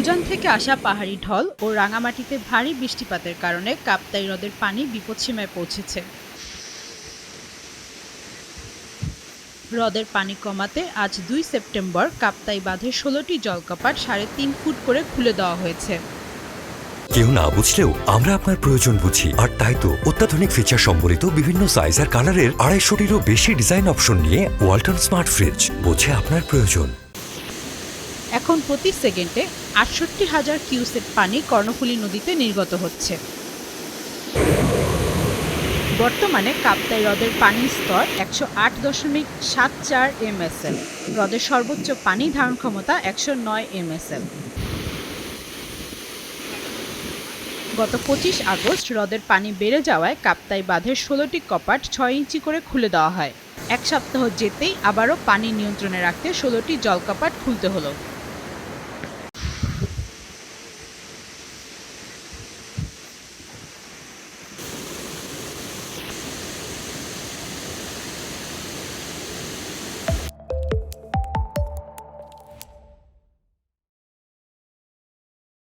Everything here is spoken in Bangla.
উজান থেকে আসা পাহাড়ি ঢল ও রাঙামাটিতে ভারী বৃষ্টিপাতের কারণে কাপ্তাই হ্রদের পানি বিপদসীমায় পৌঁছেছে। হ্রদের পানি কমাতে আজ দুই সেপ্টেম্বর কাপ্তাই বাঁধের ষোলোটি জলকপাট সাড়ে তিন ফুট করে খুলে দেওয়া হয়েছে। কেউ না বুঝলেও আমরা আপনার প্রয়োজন বুঝি। আর তাই তো অত্যাধুনিক ফিচার সম্বলিত বিভিন্ন সাইজ আর কালারের আড়াইশোটিরও বেশি ডিজাইন অপশন নিয়ে ওয়ালটন স্মার্ট ফ্রিজ বোঝে আপনার প্রয়োজন। এখন প্রতি সেকেন্ডে আটষট্টি হাজার কিউসেক পানি কর্ণফুলী নদীতে নির্গত হচ্ছে। বর্তমানে কাপ্তাই হ্রদের পানির স্তর একশো আট দশমিক সাত চার এমএসএল। হ্রদের সর্বোচ্চ পানি ধারণ ক্ষমতা একশো নয় এমএসএল। গত পঁচিশ আগস্ট হ্রদের পানি বেড়ে যাওয়ায় কাপ্তাই বাঁধের ষোলোটি কপাট ছয় ইঞ্চি করে খুলে দেওয়া হয়। এক সপ্তাহ যেতেই আবারও পানি নিয়ন্ত্রণে রাখতে ষোলোটি জলকপাট খুলতে হলো।